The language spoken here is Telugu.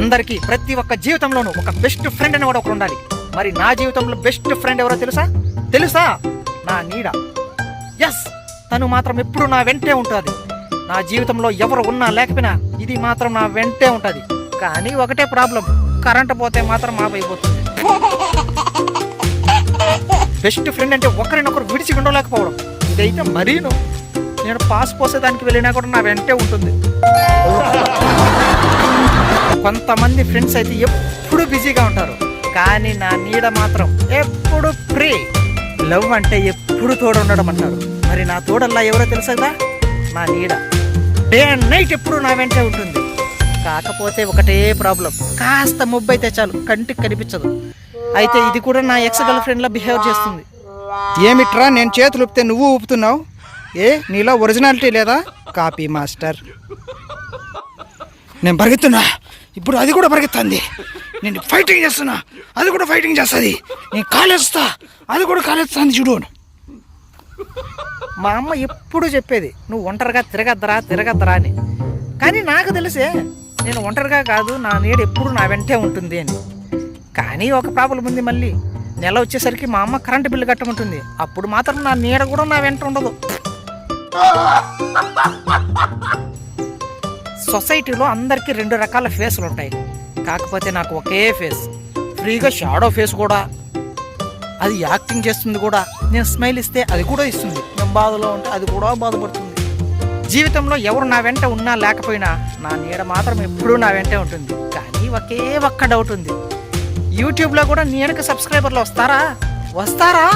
అందరికీ ప్రతి ఒక్క జీవితంలోనూ ఒక బెస్ట్ ఫ్రెండ్ అని కూడా ఒకరు ఉండాలి. మరి నా జీవితంలో బెస్ట్ ఫ్రెండ్ ఎవరో తెలుసా? తెలుసా? నా నీడ. ఎస్ తను మాత్రం ఎప్పుడు నా వెంటే ఉంటుంది. నా జీవితంలో ఎవరు ఉన్నా లేకపోయినా ఇది మాత్రం నా వెంటే ఉంటుంది. కానీ ఒకటే ప్రాబ్లం. కరెంట్ పోతే మాత్రం మాపైపోతుంది బెస్ట్ ఫ్రెండ్ అంటే ఒకరినొకరు విడిచి ఉండలేకపోవడం. ఇదైతే మరీను. నేను పాస్ పోసేదానికి వెళ్ళినా కూడా నా వెంటే ఉంటుంది. కొంతమంది ఫ్రెండ్స్ అయితే ఎప్పుడు బిజీగా ఉంటారు. కానీ నా నీడ మాత్రం ఎప్పుడు ఫ్రీ లవ్ అంటే ఎప్పుడు తోడు ఉండడం అంటారు. మరి నా తోడల్లా ఎవరో తెలుసా కదా నా నీడ. డే అండ్ నైట్ ఎప్పుడు నా వెంటే ఉంటుంది. కాకపోతే ఒకటే ప్రాబ్లం కాస్త మొబ్బు అయితే చాలు. కంటికి కనిపించదు. అయితే ఇది కూడా నా ఎక్స్ గర్ల్ ఫ్రెండ్లా బిహేవ్ చేస్తుంది. ఏమిట్రా నేను చేతులు ఊపితే నువ్వు ఊపుతున్నావు? ఏ నీలో ఒరిజినాలిటీ లేదా? కాపీ మాస్టర్ నేను పరిగెత్తున్నా. ఇప్పుడు అది కూడా పరిగెత్తుంది. నేను ఫైటింగ్ చేస్తున్నా. అది కూడా ఫైటింగ్ చేస్తుంది. నేను కాలేస్తా. అది కూడా కాలేస్తుంది చూడు మా అమ్మ ఎప్పుడు చెప్పేది నువ్వు ఒంటరిగా తిరగద్దరా తిరగద్దరా అని. కానీ నాకు తెలిసే నేను ఒంటరిగా కాదు నా నీడ ఎప్పుడు నా వెంటే ఉంటుంది అని. కానీ ఒక ప్రాబ్లం ఉంది మళ్ళీ. నెల వచ్చేసరికి మా అమ్మ కరెంటు బిల్లు కట్టమంటుంది. అప్పుడు మాత్రం నా నీడ కూడా నా వెంట ఉండదు. సొసైటీలో అందరికీ రెండు రకాల ఫేస్లు ఉంటాయి. కాకపోతే నాకు ఒకే ఫేస్. ఫ్రీగా షాడో ఫేస్ కూడా. అది యాక్టింగ్ చేస్తుంది కూడా. నేను స్మైల్ ఇస్తే అది కూడా ఇస్తుంది. నేను బాధలో ఉంటే అది కూడా బాధపడుతుంది. జీవితంలో ఎవరు నా వెంట ఉన్నా లేకపోయినా నా నీడ మాత్రం ఎప్పుడూ నా వెంటే ఉంటుంది. కానీ ఒకే ఒక్క డౌట్ ఉంది. యూట్యూబ్లో కూడా నీడకి సబ్స్క్రైబర్లు వస్తారా? వస్తారా?